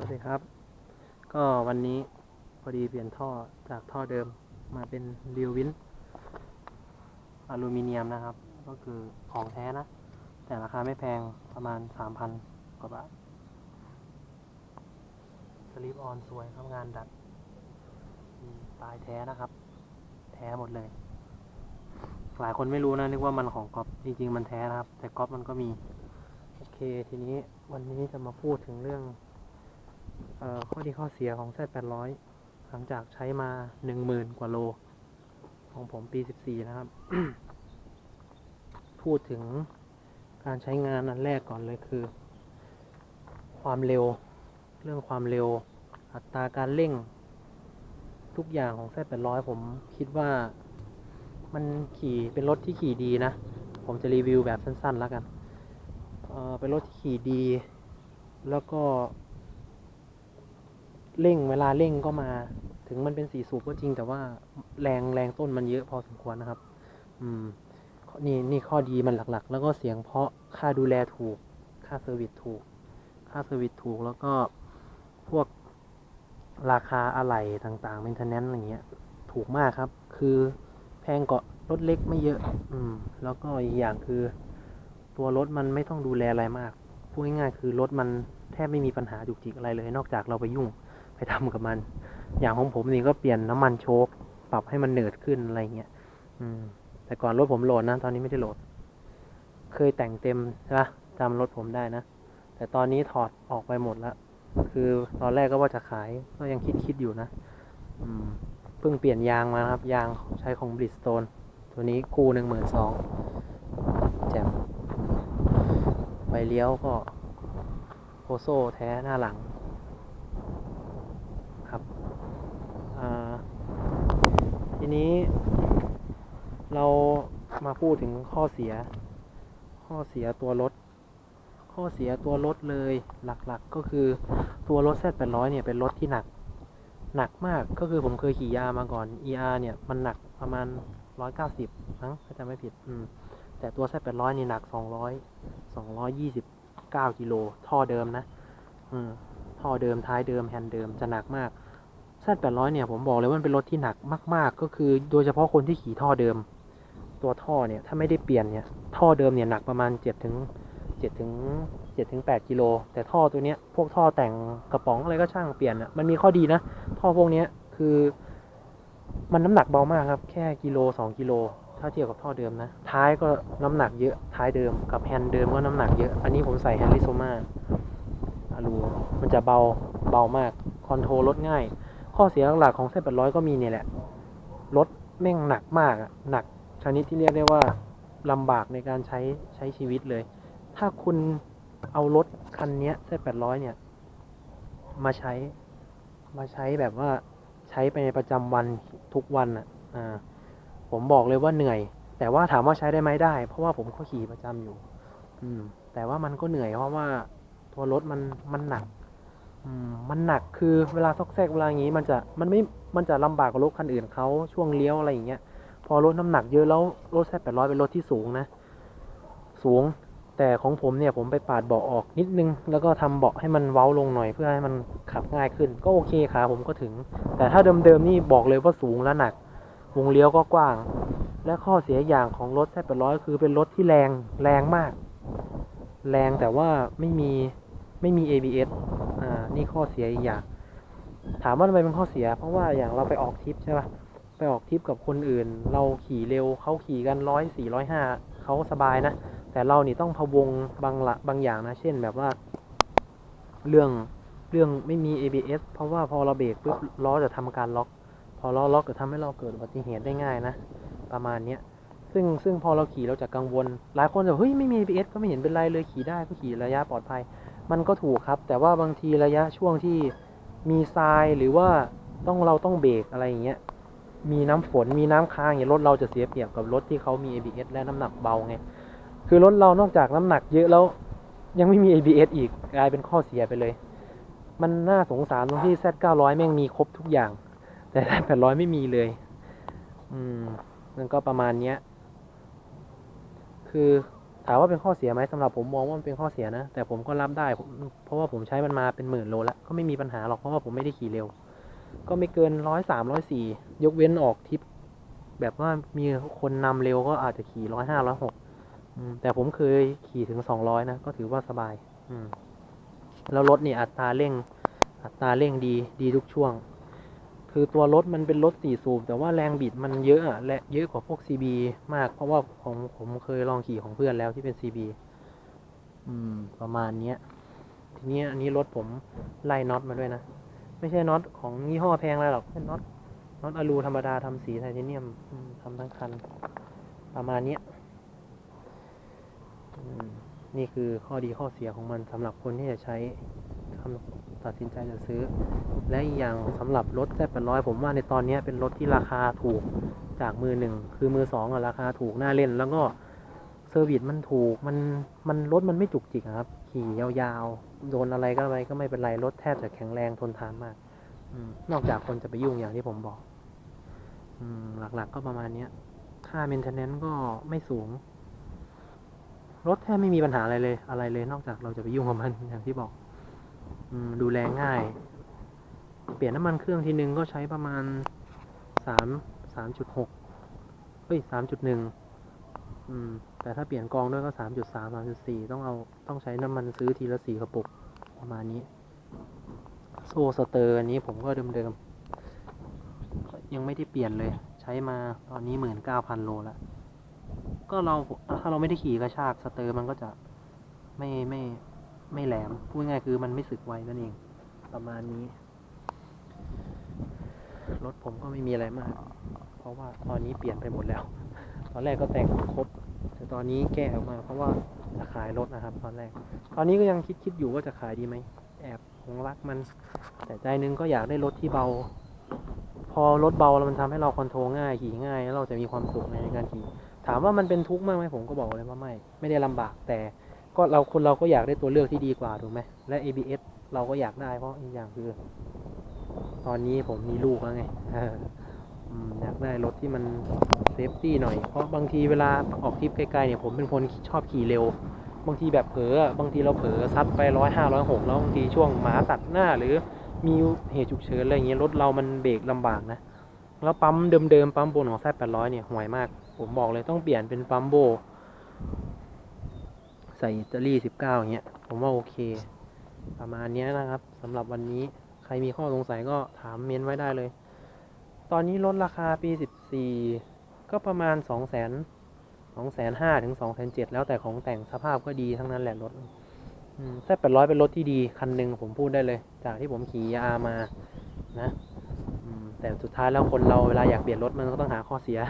สวัสดีครับ ก็วันนี้พอดีเปลี่ยนท่อจากท่อเดิมมาเป็นริววินอลูมิเนียมนะครับ ก็คือของแท้นะ แต่ราคาไม่แพงประมาณสามพันกว่าบาทสลิปออนสวยครับงานดัดปลายแท้นะครับ แท้หมดเลย หลายคนไม่รู้นะนึกว่ามันของก๊อฟจริง ๆ มันแท้นะครับ แต่ก๊อฟมันก็มี โอเคทีนี้วันนี้จะมาพูดถึงเรื่อง ข้อดีข้อเสียของ Z800 หลังจากใช้มา 10,000 กว่าโล ของผมปี 14 นะครับ พูดถึงการใช้งานอันแรกก่อนเลยคือ ความเร็ว เรื่องความเร็ว อัตราการเร่ง ทุกอย่างของ Z800 ผมคิดว่ามันขี่เป็นรถที่ขี่ดีนะ ผมจะรีวิวแบบสั้นๆแล้วกันเเป็นรถที่ขี่ดี แล้วก็ เร่งเวลาเร่งก็มา ถึงมันเป็นสีสูบก็จริง แต่ว่าแรงแรงต้นมันเยอะพอสมควรนะครับ อืม นี่นี่ข้อดีมันหลักๆ แล้วก็เสียงเพราะค่าดูแลถูก ค่าเซอร์วิสถูก ค่าเซอร์วิสถูกแล้วก็พวกราคาอะไหล่ต่างๆ maintenance อะไรเงี้ย ถูกมากครับ คือแพงกว่ารถเล็กไม่เยอะ อืม แล้วก็อีกอย่างคือ ตัวรถมันไม่ต้องดูแลอะไรมาก พูดง่ายๆคือรถมันแทบไม่มีปัญหาจุกจิกอะไรเลย นอกจากเราไปยุ่ง ไปทำกับมัน อย่างของผมนี่ก็เปลี่ยนน้ำมันโชคปรับให้มันเหนืดขึ้นอะไรเงี้ยอืม แต่ก่อนรถผมโหลดนะ ตอนนี้ไม่ได้โหลด เคยแต่งเต็มใช่ปะจำรถผมได้นะ แต่ตอนนี้ถอดออกไปหมดแล้ว คือตอนแรกก็ว่าจะขายก็ยังคิดคิดอยู่นะอืมเพิ่งเปลี่ยนยางมาครับ ยางใช้ของบริสโตนตัวนี้กู้หนึ่งหมื่นสองแจ่มไฟเลี้ยวก็โคโซแท้หน้าหลัง ครับอ่าที นี้เรามาพูดถึงข้อเสีย ข้อเสียตัวรถ ข้อเสียตัวรถเลยหลักๆก็คือตัวรถ Z800 เนี่ยเป็นรถที่หนัก หนักมากก็คือผมเคยขี่ยามาก่อน ER เนี่ยมันหนักประมาณ 190มั้งถ้าจำไม่ผิดอืมแต่ตัว Z800 นี่หนัก 200 229กิโลท่อเดิมนะอืมท่อเดิมท้ายเดิมแฮนด์เดิมจะหนักมาก Z800 เนี่ยผมบอกเลยว่ามันเป็นรถที่หนักมาก ๆ ก็คือโดยเฉพาะคนที่ขี่ท่อเดิม ตัวท่อเนี่ยถ้าไม่ได้เปลี่ยนเนี่ยท่อเดิมเนี่ยหนักประมาณ7ถึง7ถึง7ถึง8กิโลแต่ท่อตัวเนี้ยพวกท่อแต่งกระป๋องอะไรก็ช่างเปลี่ยนอะมันมีข้อดีนะ ท่อพวกเนี้ยคือ มันน้ำหนักเบามากครับ แค่กิโล 2 กิโลถ้าเทียบกับท่อเดิมนะ ท้ายก็น้ำหนักเยอะ ท้ายเดิมกับแฮนด์เดิมก็น้ำหนักเยอะ อันนี้ผมใส่แฮนด์ลิโซมาอะลูมันจะเบา เบามาก คอนโทรลรถง่าย ข้อเสียหลักๆของเส้น800ก็มีเนี่ยแหละ รถแม่งหนักมากอะหนักชนิดที่เรียกได้ว่าลำบากในการใช้ใช้ชีวิตเลย ถ้าคุณเอารถคันนี้เส้น800เนี่ย มาใช้ มาใช้แบบว่าใช้ไปในประจำวันทุกวันอะอ่า ผมบอกเลยว่าเหนื่อย แต่ว่าถามว่าใช้ได้ไหมได้ เพราะว่าผมก็ขี่ประจำอยู่ อืม แต่ว่ามันก็เหนื่อยเพราะว่าตัวรถมันมันหนัก อืมมันหนักคือเวลาซอกแซกเวลาอย่างนี้ มันจะมันไม่มันจะลำบากกว่ารถคันอื่นเขาช่วงเลี้ยวอะไรอย่างเงี้ยพอรถน้ำหนักเยอะแล้วรถแซดแปดร้อยเป็นรถที่สูงนะ สูง แต่ของผมเนี่ยผมไปปาดเบาะออกนิดนึง แล้วก็ทำเบาะให้มันเว้าลงหน่อยเพื่อให้มันขับง่ายขึ้น ก็โอเคขาผมก็ถึง แต่ถ้าเดิมๆนี่บอกเลยว่าสูงและหนัก วงเลี้ยวก็กว้าง และข้อเสียอย่างของรถแซดแปดร้อยคือเป็นรถที่แรงแรงมาก แรงแต่ว่าไม่มีไม่มี ABS นี่ข้อเสียอีกอย่าง ถามว่าทำไมเป็นข้อเสีย เพราะว่าอย่างเราไปออกทริปใช่ปะไปออกทริปกับคนอื่น เราขี่เร็วเขาขี่กันร้อยสี่ร้อยห้าเขาสบายนะ แต่เรานี่ต้องพะวงบางละบางอย่างนะ เช่นแบบว่า เรื่องเรื่องไม่มี ABS เพราะว่าพอเราเบรกปุ๊บล้อจะทำการล็อก พอล้อล็อกจะทำให้เราเกิดอุบัติเหตุได้ง่ายนะ ประมาณเนี้ยซึ่งซึ่งพอเราขี่เราจะกังวล หลายคนจะเฮ้ยไม่มี ABS ก็ไม่เห็นเป็นไรเลยขี่ได้ก็ขี่ระยะปลอดภัย มันก็ถูกครับ แต่ว่าบางทีระยะช่วงที่มีทรายหรือว่าต้องเราต้องเบรกอะไรอย่างเงี้ยมีน้ำฝนมีน้ำค้างอย่างเงี้ยรถเราจะเสียเปรียบกับรถที่เขามี ABS และน้ำหนักเบาไงคือรถเรานอกจากน้ำหนักเยอะแล้วยังไม่มี ABS อีกกลายเป็นข้อเสียไปเลย มันน่าสงสารตรงที่ Z900 แม่งมีครบทุกอย่าง แต่ Z800 ไม่มีเลย อืมมันก็ประมาณเนี้ย คือ ถามว่าเป็นข้อเสียไหมสำหรับผมมองว่ามันเป็นข้อเสียนะ แต่ผมก็รับได้เพราะว่าผมใช้มันมาเป็นหมื่นโลแล้วก็ไม่มีปัญหาหรอกเพราะว่าผมไม่ได้ขี่เร็ว ก็ไม่เกินร้อยสามร้อยสี่ยกเว้นออกทริป แบบว่ามีคนนำเร็วก็อาจจะขี่ร้อยห้าร้อยหกแต่ผมเคยขี่ถึงสองร้อยนะ ก็ถือว่าสบาย อืมแล้วรถนี่อัตราเร่ง อัตราเร่งดีดีทุกช่วง คือตัวรถมันเป็นรถสี่สูบแต่ว่าแรงบิดมันเยอะและเยอะกว่าพวก CB มาก เพราะว่าผมผมเคยลองขี่ของเพื่อนแล้วที่เป็น CB อืม ประมาณเนี้ย ทีนี้อันนี้รถผมไล่น็อตมาด้วยนะ ไม่ใช่น็อตของยี่ห้อแพงอะไรหรอกเป็นน็อตน็อตอะลูธรรมดาทำสีไทเทเนียมอืมทำทั้งคัน ประมาณเนี้ยนี่คือข้อดีข้อเสียของมันสำหรับคนที่จะใช้คำ ตัดสินใจจะซื้อ และอีกอย่างสำหรับรถแซดแปดร้อยผมว่าในตอนนี้เป็นรถที่ราคาถูกจากมือหนึ่งคือมือสองอะราคาถูกน่าเล่น แล้วก็เซอร์วิสมันถูกมันมันรถมันไม่จุกจิกครับ ขี่ยาวๆโดนอะไรก็อะไรก็ไม่เป็นไรรถแทบจะแข็งแรงทนทานมากอนอกจากคนจะไปยุ่งอย่างที่ผมบอกอืหลักๆก็ประมาณเนี้ยค่า maintenance ก็ไม่สูง รถแทบไม่มีปัญหาอะไรเลย อะไรเลย นอกจากเราจะไปยุ่งกับมันอย่างที่บอก ดูแลง่าย เปลี่ยนน้ำมันเครื่องทีนึงก็ใช้ประมาณสามสามจุดหกเฮ้ยสามจุดหนึ่งแต่ถ้าเปลี่ยนกองด้วยก็สามจุดสามสามจุดสี่ต้องเอาต้องใช้น้ำมันซื้อทีละสี่กระปุกประมาณนี้ โซ่สเตอร์อันนี้ผมก็เดิมๆ ยังไม่ได้เปลี่ยนเลย ใช้มาตอนนี้หมื่นเก้าพันโลแล้วก็เราถ้าเราไม่ได้ขี่กระชากสเตอร์มันก็จะไม่ไม่ ไม่แหลม พูดง่ายคือมันไม่สึกไวนั่นเอง ประมาณนี้ รถผมก็ไม่มีอะไรมาก เพราะว่าตอนนี้เปลี่ยนไปหมดแล้ว ตอนแรกก็แต่งครบ แต่ตอนนี้แก้ออกมา เพราะว่าจะขายรถนะครับ ตอนแรก ตอนนี้ก็ยังคิดคิดอยู่ว่าจะขายดีไหม แอบหงรักมัน แต่ใจนึงก็อยากได้รถที่เบา พอรถเบาแล้วมันทำให้เราคอนโทรลง่ายขี่ง่ายแล้วเราจะมีความสุขในการขี่ ถามว่ามันเป็นทุกข์มากไหมผมก็บอกเลยว่าไม่ ไม่ได้ลำบากแต่ ก็เราคนเราก็อยากได้ตัวเลือกที่ดีกว่าถูกไหมและ ABS เราก็อยากได้เพราะอีกอย่างคือ ตอนนี้ผมมีลูกแล้วไงอยากได้รถที่มันเซฟตี้หน่อย เพราะบางทีเวลาออกทริปไกลๆเนี่ยผมเป็นคนชอบขี่เร็ว บางทีแบบเผลอบางทีเราเผลอซัดไปร้อยห้าร้อยหกแล้วบางทีช่วงหมาตัดหน้าหรือมีเหตุฉุกเฉินอะไรอย่างเงี้ยรถเรามันเบรกลำบากนะ แล้วปั๊มเดิมๆปั๊มบนของแซดแปดร้อยเนี่ยห่วยมาก ผมบอกเลยต้องเปลี่ยนเป็นปั๊มโบ ใส่อิตาลีสิบเก้าเงี้ย ผมว่าโอเค ประมาณนี้นะครับสำหรับวันนี้ใครมีข้อสงสัยก็ถามเมนไว้ได้เลย ตอนนี้ลดราคาปีสิบสี่ก็ประมาณสองแสนสองแสนห้าถึงสองแสนเจ็ดแล้วแต่ของแต่งสภาพก็ดีทั้งนั้นแหละรถแค่แปดร้อยเป็นรถที่ดีคันหนึ่งผมพูดได้เลย จากที่ผมขี่ยามานะแต่สุดท้ายแล้วคนเราเวลาอยากเปลี่ยนรถมันก็ต้องหาข้อเสีย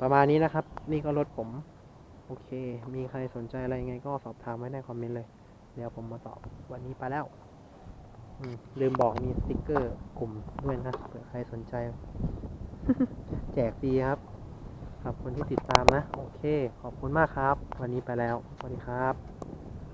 ประมาณนี้นะครับ นี่ก็รถผม โอเค มีใครสนใจอะไรยังไงก็สอบถามไว้ในคอมเมนต์เลย เดี๋ยวผมมาตอบ วันนี้ไปแล้ว ลืมบอกมีสติกเกอร์กลุ่มด้วยนะเผื่อใครสนใจ แจกฟรีครับขอบคุณที่ติดตามนะ โอเค ขอบคุณมากครับ วันนี้ไปแล้ว สวัสดีครับ